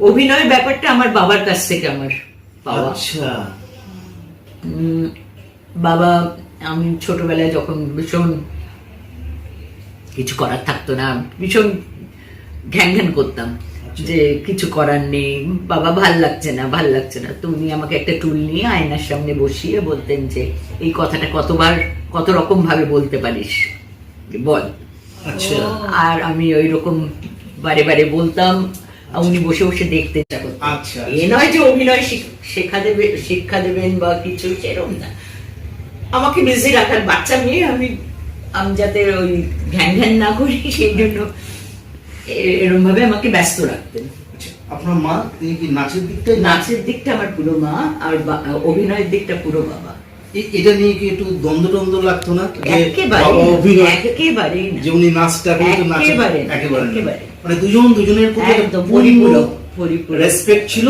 অভিনয় ব্যাপারটা আমার বাবার কাছ থেকে আমার পাওয়া। আচ্ছা। বাবা আমি ছোটবেলায় যখন ভীষণ কিছু করার থাকতো না ভীষণ ঘ্যান ঘ্যান করতাম যে কিছু করার নেই বাবা ভালো লাগছে না ভালো লাগছে না। তো উনি আমাকে একটা টুল নিয়ে আয়নার সামনে বসিয়ে বলতেন যে এই কথাটা কতবার কত রকম ভাবে বলতে পারিস? বল। আচ্ছা। আর আমি ওই রকম বারে বারে বলতাম উনি বসে বসে দেখতে করতেন আচ্ছা এ নয় যে অভিনয় শেখা দেবে শিক্ষা দেবেন বা কিছু সেরকম না। আমাকে বিজি রাখার বাচ্চা মেয়ে আমি আমি যাতে ওই ঘ্যান ঘ্যান না করি সেই জন্য এ- এরম ভাবে আমাকে ব্যস্ত রাখতেন। আচ্ছা, আপনার মা তিনি কি নাচের দিকটা নাচের দিকটা আমার পুরো মা আর অভিনয়ের দিকটা পুরো বাবা। এটা নিয়ে কি একটু দ্বন্দ্ব দ্বন্দ্ব লাগতো না? যে একেবারে অভিনয় একেবারেই না। যে উনি নাচটা কিন্তু নাচে একেবারে একেবারে মানে দুজন দুজনের প্রতি পরিপূরক রেসপেক্ট ছিল।